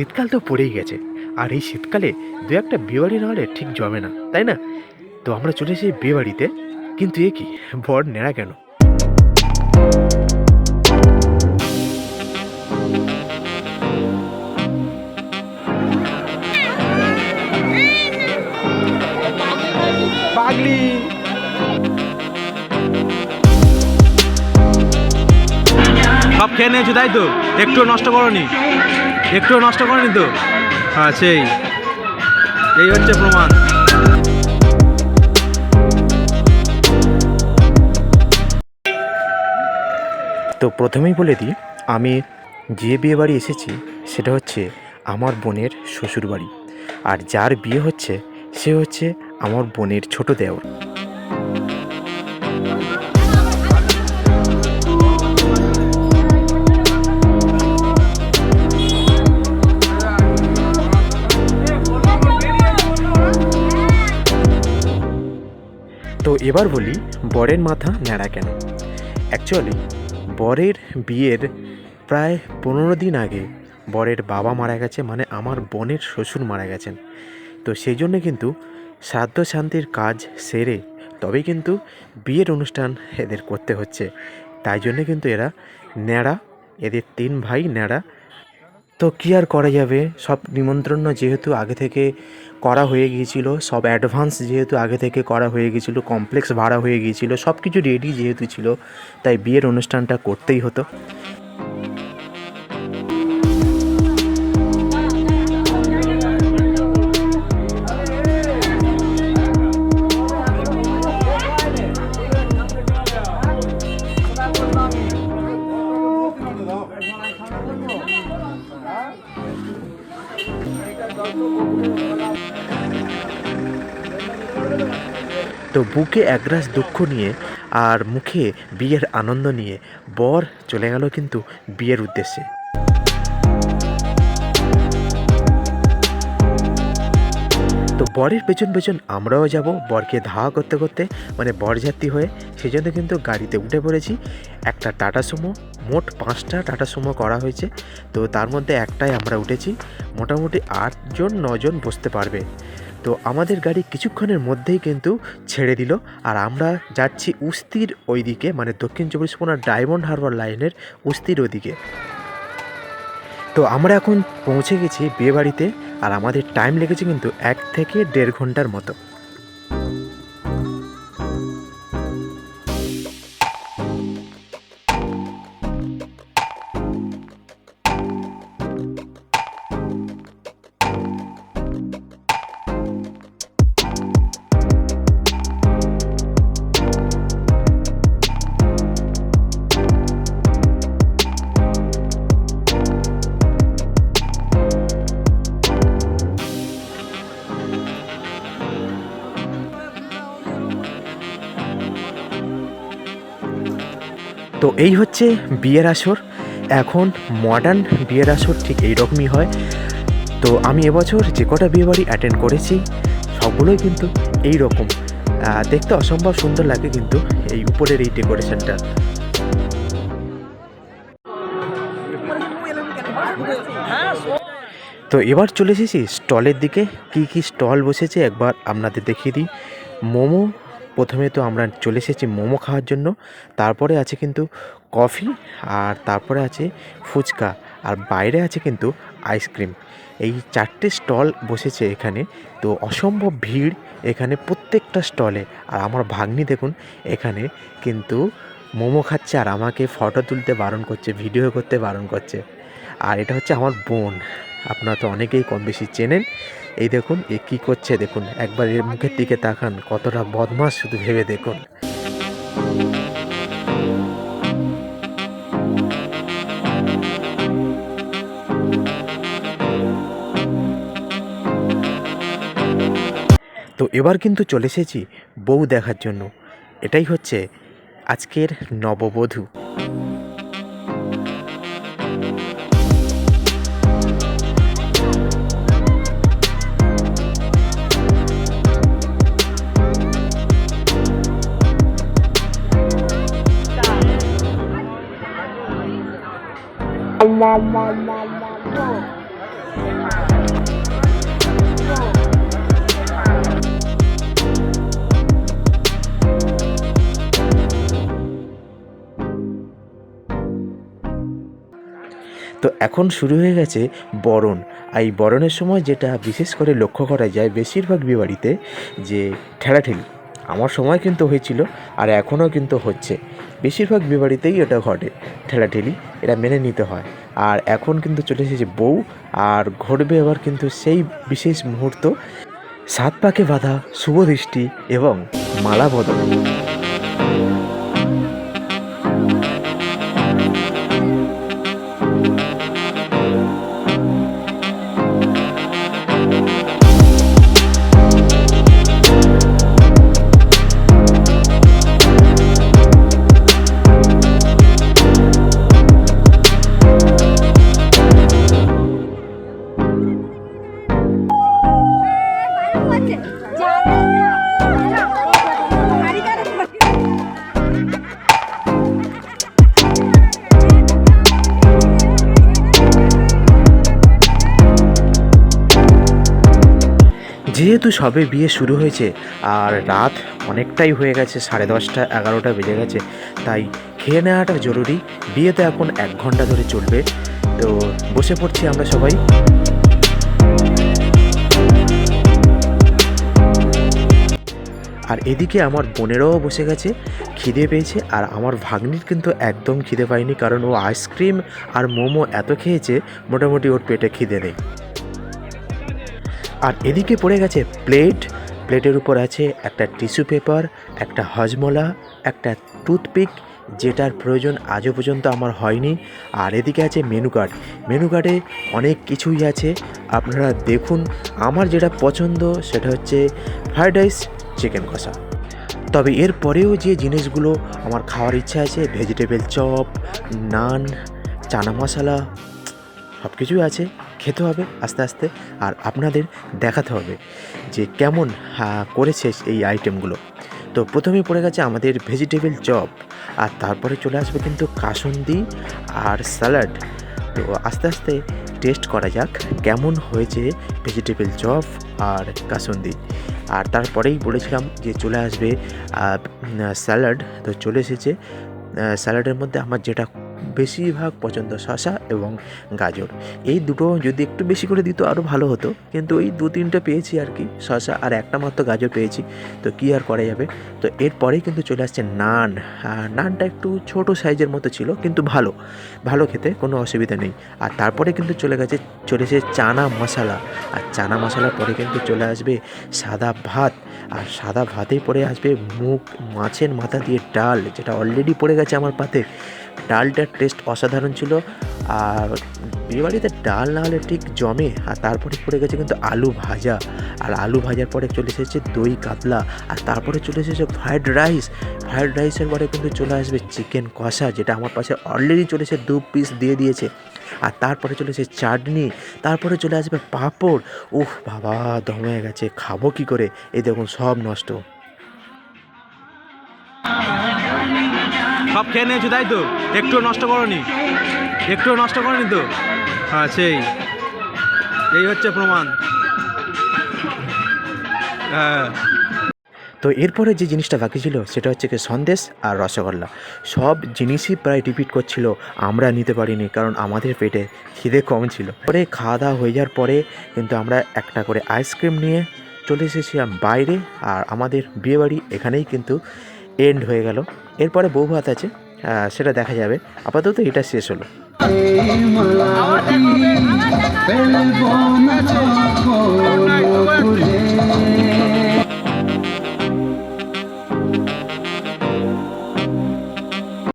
শীতকাল তো পড়েই গেছে, আর এই শীতকালে দু একটা বিয়েবাড়ি না হলে ঠিক জমে না, তাই না? তো আমরা চলে এসেছি বিয়েবাড়িতে, কিন্তু এ কি, বর নেড়া কেন? সব খেয়ে নিয়েছো তাই তো একটু নষ্ট করনি। একটু নষ্ট করনি তো? হ্যাঁ সেই। এই হচ্ছে প্রমাণ। তো প্রথমেই বলে দিই, আমি যে বিয়ে বাড়ি এসেছি, সেটা হচ্ছে আমার বোনের শ্বশুর বাড়ি আর যার বিয়ে হচ্ছে, সে হচ্ছে আমার বোনের ছোট দেওর। তো এবার বলি, বরের মাথা ন্যাড়া কেন? অ্যাকচুয়ালি বরের বিয়ের প্রায় পনেরো দিন আগে বরের বাবা মারা গেছে মানে আমার বোনের শ্বশুর মারা গেছেন। তো সেই জন্য কিন্তু শ্রাদ্ধ শান্তির কাজ সেরে তবেই কিন্তু বিয়ের অনুষ্ঠান এদের করতে হচ্ছে। তাই জন্য কিন্তু এরা ন্যাড়া, এদের তিন ভাই ন্যাড়া তো কী আর করা যাবে? সব নিমন্ত্রণ যেহেতু আগে থেকে করা হয়ে গিয়েছিল, সব অ্যাডভান্স যেহেতু আগে থেকে করা হয়ে গিয়েছিল কমপ্লেক্স ভাড়া হয়ে গিয়েছিল সব কিছু রেডি যেহেতু ছিল, তাই বিয়ের অনুষ্ঠানটা করতেই হতো। তো বুকে একগ্রাস দুঃখ নিয়ে আর মুখে বিয়ের আনন্দ নিয়ে বর চলে গেল কিন্তু বিয়ের উদ্দেশ্যে। তো বরের পেছন পেছন আমরাও যাব, বরকে ধাওয়া করতে করতে মানে বরযাত্রী হয়ে সেই জন্য কিন্তু গাড়িতে উঠে পড়েছি। একটা টাটা সুমো, মোট পাঁচটা টাটা সুমো করা হয়েছে। তো তার মধ্যে একটাই আমরা উঠেছি, মোটামুটি আটজন নজন বসতে পারবে। তো আমাদের গাড়ি কিছুক্ষণের মধ্যেই কিন্তু ছেড়ে দিল। আর আমরা যাচ্ছি উস্তির ওই দিকে মানে দক্ষিণ চব্বিশ পরগনার ডায়মন্ড হারবার লাইনের উস্তির ওদিকে তো আমরা এখন পৌঁছে গেছি বিয়েবাড়িতে। আর আমাদের টাইম লেগেছে কিন্তু এক থেকে দেড় ঘণ্টার মতো। এই হচ্ছে বিয়ের আসর। এখন মডার্ন বিয়ের আসর ঠিক এইরকমই হয়। তো আমি এবছর যে কটা বিয়েবাড়ি অ্যাটেন্ড করেছি, সবগুলোই কিন্তু এই রকম দেখতে অসম্ভব সুন্দর লাগে কিন্তু এই উপরের এই ডেকোরেশনটা তো এবার চলে এসেছি স্টলের দিকে। কি কি স্টল বসেছে একবার আপনাদের দেখিয়ে দিই। মোমো প্রথমে তো আমরা চলে এসেছি মোমো খাওয়ার জন্য, তারপরে আছে কিন্তু কফি আর তারপরে আছে ফুচকা আর বাইরে আছে কিন্তু আইসক্রিম। এই চারটে স্টল বসেছে এখানে, তো অসম্ভব ভিড় এখানে প্রত্যেকটা স্টলে। আর আমার ভাগ্নি দেখুন, এখানে কিন্তু মোমো খাচ্ছে আর আমাকে ফটো তুলতে বারণ করছে ভিডিও করতে বারণ করছে। আর এটা হচ্ছে আমার বোন। আপনারা তো অনেকেই কম বেশি চেনেন। এই দেখুন, এ কী করছে দেখুন, একবার এর মুখের দিকে তাকান, কতটা বদমাস শুধু ভেবে দেখুন। তো এবার কিন্তু চলে এসেছি বউ দেখার জন্য। এটাই হচ্ছে আজকের নববধূ। তো এখন শুরু হয়ে গেছে বরণ। আর এই বরণের সময় যেটা বিশেষ করে লক্ষ্য করা যায় বেশিরভাগ বিবাড়িতে যে ঠেলাঠেলি। আমার সময় কিন্তু হয়েছিল আর এখনও কিন্তু হচ্ছে। বেশিরভাগ বিয়েবাড়িতেই এটা ঘটে। ঠেলাঠেলি, এটা মেনে নিতে হয়। আর এখন কিন্তু চলে এসেছে বউ আর ঘটবে আবার কিন্তু সেই বিশেষ মুহূর্ত। সাত পাকে বাঁধা, শুভ দৃষ্টি এবং মালা বদল। যেহেতু সবে বিয়ে শুরু হয়েছে, আর রাত অনেকটাই হয়ে গেছে, সাড়ে দশটা, এগারোটা বেজে গেছে, তাই খেয়ে নেওয়াটা জরুরি। বিয়ে তো এখন এক ঘণ্টা ধরে চলবে। তো বসে পড়ছি আমরা সবাই। আর এদিকে আমার বোনেরাও বসে গেছে, খিদে পেয়েছে, আর আমার ভাগ্নির কিন্তু একদম খিদে পায়নি, কারণ ও আইসক্রিম আর মোমো এত খেয়েছে, মোটামুটি ওর পেটে খিদে নেই। আর এদিকে পড়ে গেছে প্লেট। প্লেটের উপর আছে একটা টিস্যু পেপার, একটা হজমলা, একটা টুথপিক, যেটার প্রয়োজন আজও পর্যন্ত আমার হয়নি। আর এদিকে আছে মেনু কার্ড। মেনু কার্ডে অনেক কিছুই আছে। আপনারা দেখুন, আমার যেটা পছন্দ সেটা হচ্ছে ফ্রায়েড রাইস, চিকেন কষা। তবে এর পরেও যে জিনিসগুলো আমার খাওয়ার ইচ্ছা আছে, ভেজিটেবল চপ, নান, চানা মশলা সব কিছুই আছে। খেতে হবে আস্তে আস্তে আর আপনাদের দেখাতে হবে যে কেমন করেছে এই আইটেমগুলো তো প্রথমেই পড়ে গেছে আমাদের ভেজিটেবল চপ আর তারপরে চলে আসবে কিন্তু কাসুন্দি আর স্যালাড তো আস্তে আস্তে টেস্ট করা যাক কেমন হয়েছে ভেজিটেবল চপ আর কাসুন্দি। আর তারপরেই বলেছিলাম যে চলে আসবে স্যালাড তো চলে এসেছে স্যালাডের মধ্যে আমার যেটা বেশিরভাগ পছন্দ শশা এবং গাজর। এই দুটো যদি একটু বেশি করে দিত আরও ভালো হতো। কিন্তু এই দু তিনটে পেয়েছি আর কি, শশা আর একটা মাত্র গাজর পেয়েছি। তো কী আর করা যাবে? তো এরপরেই কিন্তু চলে আসছে নান। নানটা একটু ছোট সাইজের মতো ছিল, কিন্তু ভালো। ভালো খেতে, কোনো অসুবিধা নেই। আর তারপরে কিন্তু চলে গেছে, চলে এসেছে চানা মশলা। আর চানা মশলার পরে কিন্তু চলে আসবে সাদা ভাত। আর সাদা ভাতেই পরে আসবে মুখ মাছের মাথা দিয়ে ডাল, যেটা অলরেডি পড়ে গেছে আমার পাতে। ডালটার টেস্ট অসাধারণ ছিল। আর বিয়েবাড়িতে ডাল না হলে ঠিক জমে, আর তারপরে পড়ে গেছে কিন্তু আলু ভাজা। আর আলু ভাজার পরে চলে এসেছে দই কাতলা, আর তারপরে চলে এসেছে ফ্রায়েড রাইস ফ্রায়েড রাইসের পরে কিন্তু চলে আসবে চিকেন কষা, যেটা আমার পাশে অলরেডি চলেছে দু পিস দিয়ে দিয়েছে। আর তারপরে চলে এসেছে চাটনি, তারপরে চলে আসবে পাঁপড়। উফ বাবা, দমে গেছে, খাব কি করে? এই দেখুন, সব নষ্ট। সব খেয়ে নিয়েছো তাই তো? একটু নষ্ট করনি? একটু নষ্ট করনি তো? হ্যাঁ সেই। এই হচ্ছে প্রমাণ। হ্যাঁ। তো এরপরে যে জিনিসটা বাকি ছিল, সেটা হচ্ছে কি সন্দেশ আর রসগোল্লা। সব জিনিসই প্রায় রিপিট করছিল, আমরা নিতে পারিনি, কারণ আমাদের পেটে খিদে কম ছিল। পরে খাওয়া দাওয়া হয়ে যাওয়ার পরে কিন্তু আমরা একটা করে আইসক্রিম নিয়ে চলে এসেছিলাম বাইরে, আর আমাদের বিয়েবাড়ি এখানেই কিন্তু এন্ড হয়ে গেল। এরপরে বউ ভাত আছে সেটা দেখা যাবে। আপাতত এটা শেষ হলো।